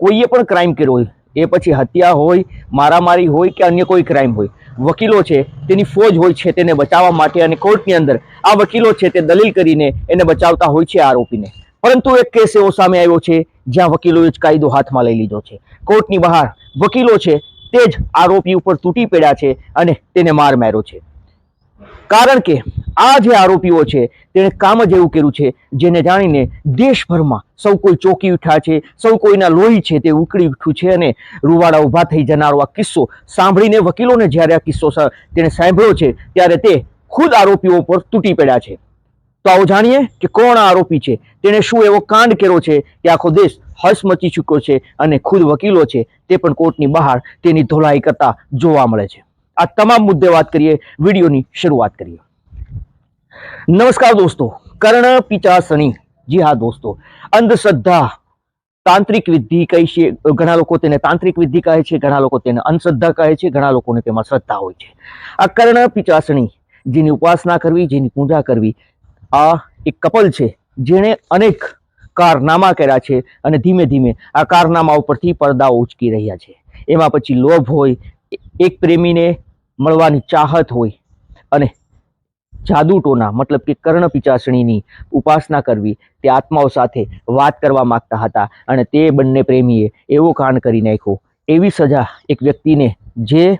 કોઈએ પણ ક્રાઇમ કર્યો હોય, એ પછી હત્યા હોય, મારામારી હોય કે અન્ય કોઈ ક્રાઇમ હોય, વકીલો છે તેની ફોજ હોય છે તેને બચાવવા માટે અને કોર્ટની અંદર આ વકીલો છે તે દલીલ કરીને એને બચાવતા હોય છે આરોપીને. પરંતુ એક કેસ એવો સામે આવ્યો છે, જ્યાં વકીલોએ જ કાયદો હાથમાં લઈ લીધો છે. કોર્ટની બહાર વકીલો છે તે જ આરોપી ઉપર તૂટી પડ્યા છે અને તેને માર માર્યો છે. કારણ કે આ જે આરોપીઓ છે, તેણે કામ જ એવું કર્યું છે, જેને જાણીને દેશભરમાં સૌ કોઈ ચોંકી ઉઠ્યા છે, સૌ કોઈના લોહી છે તે ઉકળી ઉઠ્યું છે અને રૂવાડા ઊભા થઈ જનારો આ કિસ્સો સાંભળીને વકીલોને જ્યારે આ કિસ્સો તેણે સાંભળ્યો છે, ત્યારે તે ખુદ આરોપીઓ પર તૂટી પડ્યા છે. તો આવો જાણીએ કે કોણ આરોપી છે, તેણે શું એવો કાંડ કર્યો છે કે આખો દેશ હર્ષ મચી ચૂક્યો છે અને ખુદ વકીલો છે તે પણ કોર્ટની બહાર તેની ધોલાઈ કરતા જોવા મળે છે. આ તમામ મુદ્દે વાત કરીએ, વિડીયોની શરૂઆત કરીએ. નમસ્કાર દોસ્તો, કર્ણ પિચાસણી જી હા દોસ્તો, અંધશ્રદ્ધા તાંત્રિક વિધિ કહી છે, ઘણા લોકો તેને તાંત્રિક વિધિ કહે છે, ઘણા લોકો તેને અંધશ્રદ્ધા કહે છે, ઘણા લોકોને તેમાં શ્રદ્ધા હોય છે. આ કર્ણ પિચાસણી જેની ઉપાસના કરવી, જેની પૂજા કરવી, આ એક કપલ છે, જેણે અનેક કારનામા કર્યા છે અને ધીમે ધીમે આ કારનામા ઉપરથી પડદાઓ ઉચકી રહ્યા છે. એમાં પછી લોભ હોય, એક પ્રેમીને મળવાની ચાહત હોય અને જાદુટોના, મતલબ કે કર્ણ પિચાસણીની ઉપાસના કરવી તે આત્માઓ સાથે વાત કરવા માંગતા હતા અને તે બંને પ્રેમીએ એવો કાંડ કરી નાખ્યો. એવી સજા એક વ્યક્તિને જે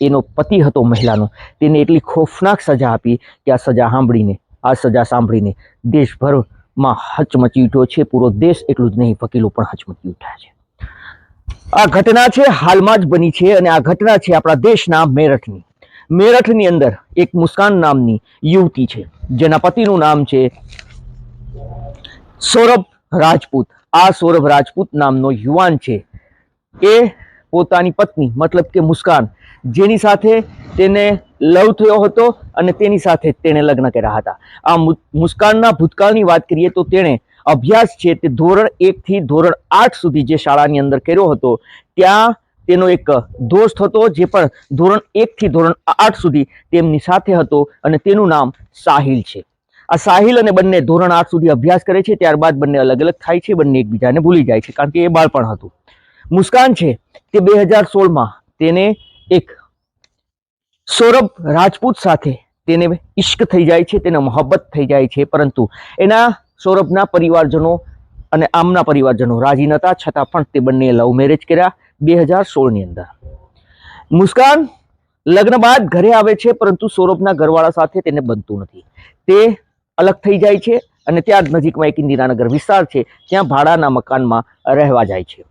એનો પતિ હતો મહિલાનો, તેને એટલી ખોફનાક સજા આપી કે આ સજા સાંભળીને, આ સજા સાંભળીને દેશભરમાં હચમચી ઉઠ્યો છે. પૂરો દેશ એટલું જ નહીં વકીલો પણ હચમચી ઉઠ્યા છે. આ ઘટના છે, હાલમાં જ બની છે અને આ ઘટના છે આપણા દેશના મેરઠની. મેરઠની અંદર એક મુસ્કાન નામની યુવતી છે, જેના પતિનું નામ છે સૌરભ રાજપૂત. આ સૌરભ રાજપૂત નામનો યુવાન છે. એ પોતાની પત્ની, મતલબ કે મુસ્કાન, જેની સાથે તેને લવ થયો હતો અને તેની સાથે તેણે લગ્ન કર્યા હતા. આ મુસ્કાનના ભૂતકાળની વાત કરીએ તો તેણે અભ્યાસ છે તે ધોરણ એકથી ધોરણ આઠ સુધી જે શાળાની અંદર કર્યો હતો, ત્યાં તેનો એક દોસ્ત હતો જે પણ ધોરણ એકથી ધોરણ આઠ સુધી તેમની સાથે હતો અને તેનું નામ સાહિલ છે. આ સાહિલ અને બંને ધોરણ આઠ સુધી અભ્યાસ કરે છે, ત્યારબાદ બંને અલગ અલગ થાય છે, બંને એકબીજાને ભૂલી જાય છે, કારણ કે એ બાળપણ હતું. મુસ્કાન છે તે બે હજાર સોળમાં તેને એક સૌરભ રાજપૂત સાથે તેને ઇશ્ક થઈ જાય છે, તેને મોહબ્બત થઈ જાય છે, પરંતુ એના સૌરભના પરિવારજનો અને આમના પરિવારજનો રાજી નહોતા છતાં પણ તે બંને લવ મેરેજ કર્યા બે હજાર સોળની અંદર. મુસ્કાન, લગ્ન બાદ ઘરે આવે છે, પરંતુ સૌરભના ઘરવાળા સાથે તેને બનતું નથી. તે અલગ થઈ જાય છે અને ત્યાં નજીકમાં એક ઇન્દિરાનગર વિસ્તાર છે, ત્યાં ભાડાના મકાનમાં રહેવા જાય છે.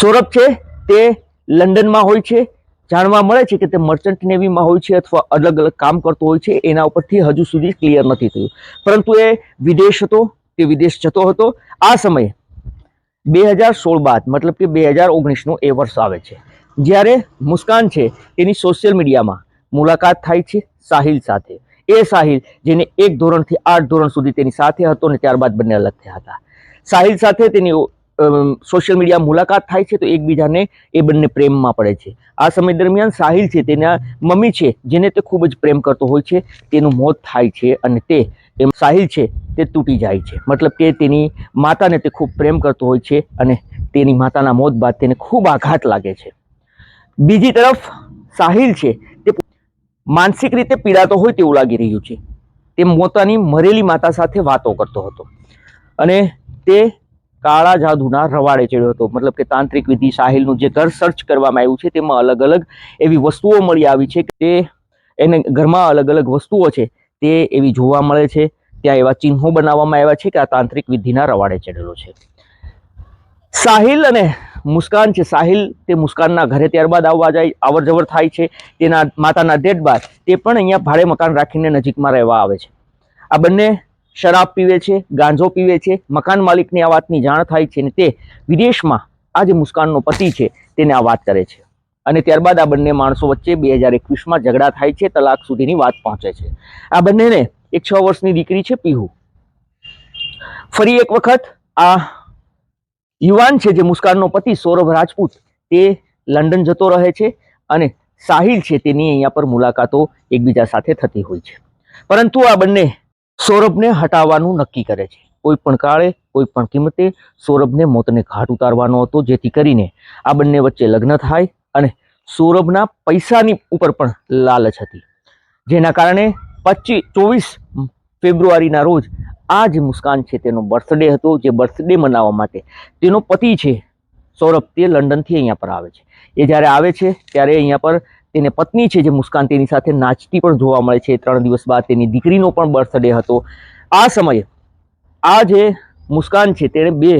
સૌરભ છે તે લંડનમાં હોય છે જાણવા મળે છે કે તે મર્ચન્ટ નેવીમાં હોય છે અથવા અલગ અલગ કામ કરતો હોય છે, એના ઉપરથી હજુ સુધી ક્લિયર નથી થયું. પરંતુ એ વિદેશ હતો તે વિદેશ જતો હતો, આ સમયે બે હજાર સોળ બાદ, મતલબ કે બે હજાર ઓગણીસનું એ વર્ષ આવે છે. જ્યારે મુસ્કાન છે એની સોશિયલ મીડિયામાં મુલાકાત થાય છે સાહિલ સાથે. એ સાહિલ જેને એક ધોરણથી આઠ ધોરણ સુધી તેની સાથે હતો ને ત્યારબાદ બંને અલગ થયા હતા. સાહિલ સાથે તેની સોશિયલ મીડિયા મુલાકાત થાય છે તો એકબીજાને એ બંને પ્રેમમાં પડે છે. આ સમય દરમિયાન સાહિલ છે, તેના મમ્મી છે, જેને તે ખૂબ જ પ્રેમ કરતો હોય છે, તેનું મોત થાય છે અને તે એમ સાહિલ છે, તે તૂટી જાય છે. મતલબ કે તેની માતાને તે ખૂબ પ્રેમ કરતો હોય છે અને તેની માતાના મોત બાદ તેને ખૂબ આઘાત લાગે છે. બીજી તરફ સાહિલ છે, તે માનસિક રીતે પીડાતો હોય તેવું લાગી રહ્યું છે. તે પોતાની મરેલી માતા સાથે વાતો કરતો હતો અને તે કાળા જાદુના રવાડે ચડ્યો હતો. મતલબ કે તાંત્રિક વિધિ સાહિલનું જે ઘર સર્ચ કરવામાં આવ્યું છે, તેમાં અલગ અલગ એવી વસ્તુઓ મળી આવી છે કે એને ઘરમાં અલગ અલગ વસ્તુઓ છે, તે એવી જોવા મળે છે. ત્યાં એવા ચિહ્નો બનાવવામાં આવ્યા છે કે આ તાંત્રિક વિધિના રવાડે ચડેલો છે. સાહિલ અને મુસ્કાન છે. સાહિલ તે મુસ્કાનના ઘરે ત્યારબાદ આવવા જાય આવર જવર થાય છે. તેના માતાના ડેડ બાદ તે પણ અહીંયા ભાડે મકાન રાખીને નજીકમાં રહેવા આવે છે. આ બંને શરાબ પીવે છે, ગાંજો પીવે છે, મકાન માલિકને આ વાતની જાણ થાય છે અને તે વિદેશમાં આ જે મુસ્કાનનો પતિ છે તેને આ વાત કરે છે. અને ત્યારબાદ આ બંને માણસો વચ્ચે બે હજાર એકવીસમાં ઝઘડા થાય છે, તલાક સુધીની વાત પહોંચે છે. આ બંનેને એક છ વર્ષની દીકરી છે, પીહુ. ફરી એક વખત આ યુવાન છે જે મુસ્કાનનો પતિ સૌરભ રાજપૂત, તે લંડન જતો રહે છે અને સાહિલ છે તેની અહીંયા પર મુલાકાતો એકબીજા સાથે થતી હોય છે. પરંતુ આ બંને સૌરભને હટાવવાનું નક્કી કરે છે. કોઈ પણ કાળે, કોઈ પણ કિંમતે સૌરભને મોતને ઘાટ ઉતારવાનો હતો, જેથી કરીને આ બંને વચ્ચે લગ્ન થાય અને સૌરભના પૈસાની ઉપર પણ લાલચ હતી. જેના કારણે પચીસ ચોવીસ ફેબ્રુઆરીના રોજ આ જે મુસ્કાન છે તેનો બર્થડે હતો, જે બર્થડે મનાવવા માટે તેનો પતિ છે સૌરભ તે લંડનથી અહીંયા પર આવે છે. એ જ્યારે આવે છે, ત્યારે અહીંયા પર તેને પત્ની છે જે મુસ્કાન તેની સાથે નાચતી પણ જોવા મળે છે. ત્રણ દિવસ બાદ તેની દીકરીનો પણ બર્થડે હતો. આ સમયે આ જે મુસ્કાન છે તેણે બે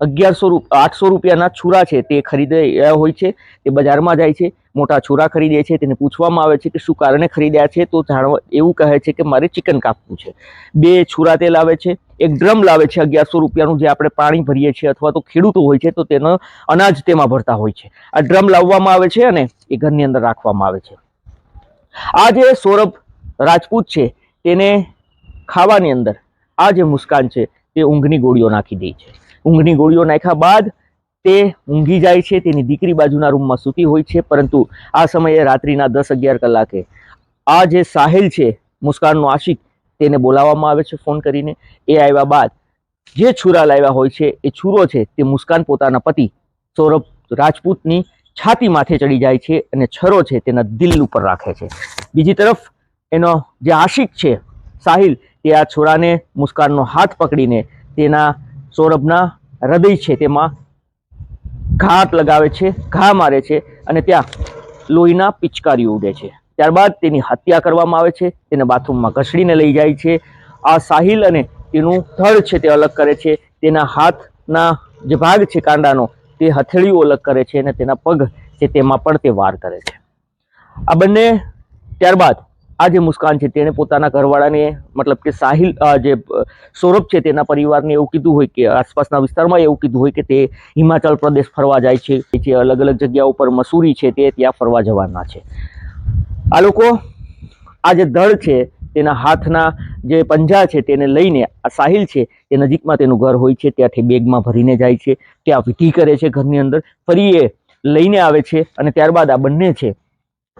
અગિયારસો આઠસો રૂપિયાના છુરા છે તે ખરીદ્યા હોય છે. તે બજારમાં જાય છે, મોટા છુરા ખરીદે છે. તેને પૂછવામાં આવે છે કે શું કારણે ખરીદ્યા છે? તો જાણવા એવું કહે છે કે મારે ચિકન કાપવું છે. બે છુરા તે લાવે છે. એક ડ્રમ લાવે છે અગિયારસો રૂપિયાનું જે આપણે પાણી ભરીએ છીએ અથવા તો ખેડૂતો હોય છે તો તેનો અનાજ તેમાં ભરતા હોય છે. આ ડ્રમ લાવવામાં આવે છે અને એ ઘરની અંદર રાખવામાં આવે છે. આ જે સૌરભ રાજપૂત છે તેને ખાવાની અંદર આ જે મુસ્કાન છે તે ઊંઘની ગોળીઓ નાખી દે છે. ઊંઘની ગોળીઓ નાખ્યા બાદ તે ઊંઘી જાય છે, તેની દીકરી બાજુના રૂમમાં સૂતી હોય છે, પરંતુ આ સમયે રાત્રિના દસ અગિયાર કલાકે આ જે સાહિલ છે મુસ્કાનનો આશિક તેને બોલાવવામાં આવે છે ફોન કરીને. એ આવ્યા બાદ જે છુરા લાવ્યા હોય છે, એ છુરો છે, તે મુસ્કાન પોતાના પતિ સૌરભ રાજપૂતની છાતી માથે ચડી જાય છે અને છરો છે તેના દિલ ઉપર રાખે છે. બીજી તરફ એનો જે આશિક છે, સાહિલ, તે આ છોરાને મુસ્કાનનો હાથ પકડીને તેના સૌરભના હૃદય છે તેમાં ઘાટ લગાવે છે, ઘા મારે છે અને ત્યાં લોહીના પિચકારી ઉડે છે. ત્યારબાદ તેની હત્યા કરવામાં આવે છે, તેને બાથરૂમમાં ઘસડીને લઈ જાય છે. આ સાહિલ અને તેનું થડ છે તે અલગ કરે છે. તેના હાથના જે ભાગ છે કાંડાનો, તે હથેળીઓ અલગ કરે છે અને તેના પગ છે તેમાં પણ તે વાર કરે છે. આ બંને ત્યારબાદ આ જે મુસ્કાન છે તેણે પોતાના ઘરવાળાને, મતલબ કે સાહિલ જે સૌરભ છે તેના પરિવારને એવું કીધું હોય કે, આસપાસના વિસ્તારમાં એવું કીધું હોય કે તે હિમાચલ પ્રદેશ ફરવા જાય છે, જે અલગ અલગ જગ્યા ઉપર મસૂરી છે તે ત્યાં ફરવા જવાના છે. આ લોકો આ જે દળ છે, તેના હાથના જે પંજા છે, તેને લઈને આ સાહિલ છે તે નજીકમાં તેનું ઘર હોય છે, ત્યાંથી બેગમાં ભરીને જાય છે, ત્યાં વિધિ કરે છે ઘરની અંદર, ફરી એ લઈને આવે છે અને ત્યારબાદ આ બંને છે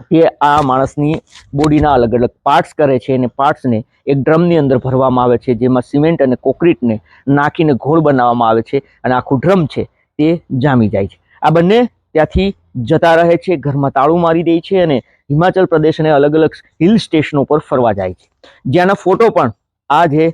તે આ માણસની બોડીના અલગ અલગ પાર્ટ્સ કરે છે અને પાર્ટ્સને એક ડ્રમની અંદર ભરવામાં આવે છે, જેમાં સિમેન્ટ અને કોન્ક્રીટને નાખીને ઘોળ બનાવવામાં આવે છે અને આખું ડ્રમ છે, તે જામી જાય છે. આ બંને ત્યાંથી જતા રહે છે, ઘરમાં તાળું મારી દે છે અને હિમાચલ પ્રદેશ અને અલગ અલગ હિલ સ્ટેશનો પર ફરવા જાય છે. જ્યાંના ફોટો પણ આ જે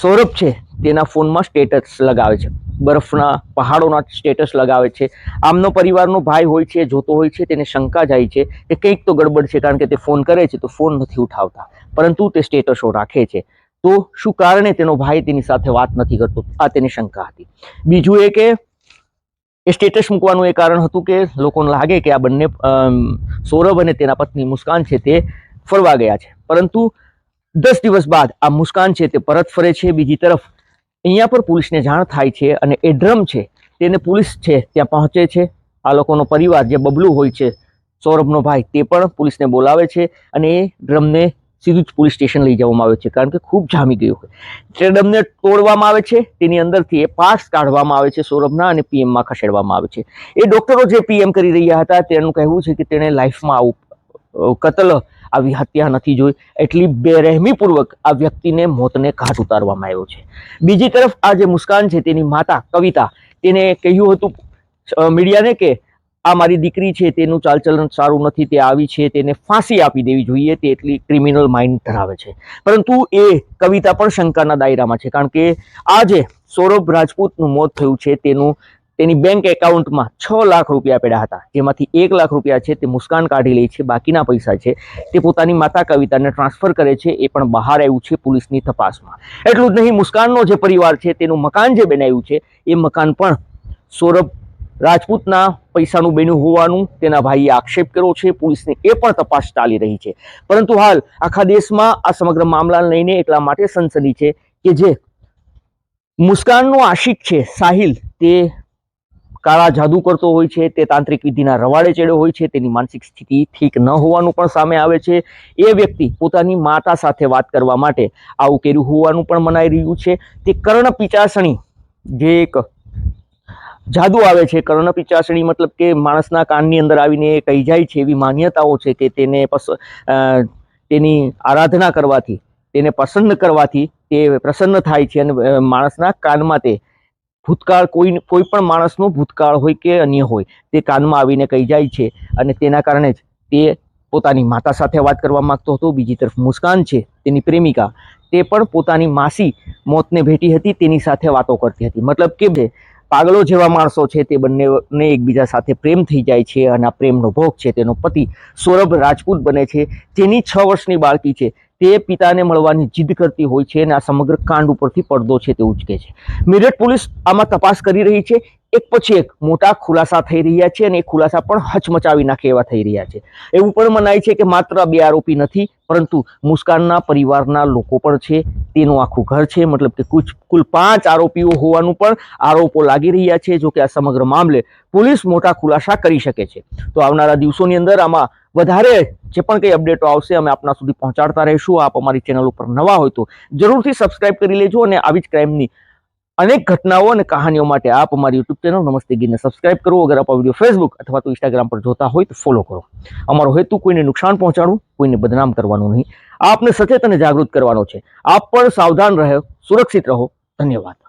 સૌરભ છે, તેના ફોનમાં સ્ટેટસ લગાવે છે. બરફના પહાડોના સ્ટેટસ લગાવે છે. આમનો પરિવારનો ભાઈ હોય છે, જોતો હોય છે, તેને શંકા જાય છે કે કંઈક તો ગડબડ છે, કારણ કે તે ફોન કરે છે, તો ફોન નથી ઉઠાવતા. પરંતુ તે સ્ટેટસો રાખે છે. તો શું કારણે તેનો ભાઈ તેની સાથે વાત નથી કરતો? આ તેની શંકા હતી. બીજું એ કે એ સ્ટેટસ મૂકવાનું એ કારણ હતું કે લોકોને લાગે કે આ બંને સૌરભ અને તેના પત્ની મુસ્કાન છે તે ફરવા ગયા છે. પરંતુ દસ દિવસ બાદ આ મુસ્કાન છે તે પરત ફરે છે. બીજી તરફ, અહીંયા પર પોલીસને જાણ થાય છે અને એ ડ્રમ છે તેને પોલીસ છે ત્યાં પહોંચે છે. આ લોકોનો પરિવાર જે બબલું હોય છે, સૌરભનો ભાઈ તે પણ પોલીસને બોલાવે છે અને એ ડ્રમને સીધું જ પોલીસ સ્ટેશન લઈ જવામાં આવે છે, કારણ કે ખૂબ જામી ગયું હોય. તે ડ્રમને તોડવામાં આવે છે, તેની અંદરથી એ પાસ કાઢવામાં આવે છે, સૌરભના અને પીએમમાં ખસેડવામાં આવે છે. એ ડોક્ટરો જે પીએમ કરી રહ્યા હતા, તેનું કહેવું છે કે તેણે લાઈફમાં આવું કતલ આવી હત્યા નથી જોઈ. એટલી બેરહેમીપૂર્વક આ વ્યક્તિને મોતને ઘાટ ઉતારવામાં આવ્યો છે. બીજી તરફ આ જે મુસ્કાન છે, તેની માતા કવિતા, તેને કહ્યું હતું મીડિયાને કે આ મારી દીકરી છે, તેનું ચાલચલન સારું નથી, તે આવી છે, તેને ફાંસી આપી દેવી જોઈએ, તે એટલી ક્રિમિનલ માઇન્ડ ધરાવે છે. પરંતુ એ કવિતા પણ શંકાના દાયરામાં છે, કારણ કે આ જે સૌરભ રાજપૂતનું મોત થયું છે, તેનું, તેની બેંક એકાઉન્ટમાં છ લાખ રૂપિયા પડ્યા હતા, જેમાંથી એક લાખ રૂપિયા છે, તે મુસ્કાન કાઢી લે છે, બાકીના પૈસા છે, તે પોતાની માતા કવિતાને ટ્રાન્સફર કરે છે, એ પણ બહાર આવ્યું છે પોલીસની તપાસમાં. એટલું જ નહીં, મુસ્કાનનો જે પરિવાર છે, તેનું મકાન જે બનાવ્યું છે, એ મકાન પણ સૌરભ રાજપૂતના પૈસાનું બન્યું હોવાનું તેના ભાઈએ આક્ષેપ કર્યો છે. પોલીસની એ પણ તપાસ ચાલી રહી છે. પરંતુ હાલ આખા દેશમાં આ સમગ્ર મામલાને લઈને એટલા માટે સનસની છે કે જે મુસ્કાનનો આશિક છે, સાહિલ, તે કાળા જાદુ કરતો હોય છે, તે તાંત્રિક વિધિના રવાડે ચડ્યો હોય છે, તેની માનસિક સ્થિતિ ઠીક ન હોવાનું પણ સામે આવે છે. એ વ્યક્તિ પોતાની માતા સાથે વાત કરવા માટે આવું કર્યું હોવાનું પણ મનાઈ રહ્યું છે. તે કર્ણ પિચાસણી જે એક જાદુ આવે છે, કર્ણ પિચાસણી મતલબ કે માણસના કાનની અંદર આવીને એ કહી જાય છે એવી માન્યતાઓ છે કે તેને તેની આરાધના કરવાથી, તેને પસંદ કરવાથી તે પ્રસન્ન થાય છે અને માણસના કાનમાં તે ભૂતકાળ કોઈ કોઈ પણ માણસનો ભૂતકાળ હોય કે અન્ય હોય, તે કાનમાં આવીને કહી જાય છે અને તેના કારણે જ તે પોતાની માતા સાથે વાત કરવા માંગતો હતો. બીજી તરફ મુસ્કાન છે, તેની પ્રેમિકા, તે પણ પોતાની માસી મોતને ભેટી હતી, તેની સાથે વાતો કરતી હતી. મતલબ કે પાગલો જેવા માણસો છે તે બંનેને એકબીજા સાથે પ્રેમ થઈ જાય છે અને આ પ્રેમનો ભોગ છે તેનો પતિ સૌરભ રાજપૂત બને છે. જેની છ વર્ષની બાળકી છે. તે પિતાને મળવાની જીદ કરતી હોય છે અને આ સમગ્ર કાંડ ઉપરથી પડદો છે તે ઉચકે છે. મિરટ પોલીસ આમાં તપાસ કરી રહી છે. એક પછી એક મોટા ખુલાસા થઈ રહ્યા છે અને એ ખુલાસા પણ હચમચાવી નાખે એવા થઈ રહ્યા છે. એવું પણ મનાય છે કે માત્ર બે આરોપી નથી, પરંતુ મુસ્કાનના પરિવારના લોકો પણ છે. તેનું આખું ઘર છે. મતલબ કે કુછ, કુલ પાંચ આરોપીઓ હોવાનું પણ આરોપો લાગી રહ્યા છે, જોકે આ સમગ્ર મામલે પોલીસ મોટા ખુલાસા કરી શકે છે. તો આવનારા દિવસોની અંદર આમાં વધારે જે પણ કંઈ અપડેટો આવશે અમે આપના સુધી પહોંચાડતા રહીશું. આપ અમારી ચેનલ ઉપર નવા હોય તો જરૂરથી સબસ્ક્રાઇબ કરી લેજો અને આવી જ ક્રાઇમની અનેક ઘટનાઓ અને કહાનીઓ માટે આપ અમારી યુટ્યુબ ચેનલ નમસ્તે ગીરને સબસ્ક્રાઇબ કરો. અગર આપ વીડિયો ફેસબુક અથવા તો ઇન્સ્ટાગ્રામ પર જોતા હોય તો ફોલો કરો. અમારો હેતુ કોઈને નુકસાન પહોંચાડવું, કોઈને બદનામ કરવાનું નહીં. આપને સચેત અને જાગૃત કરવાનો છે. આપ પણ સાવધાન રહો, સુરક્ષિત રહો. ધન્યવાદ.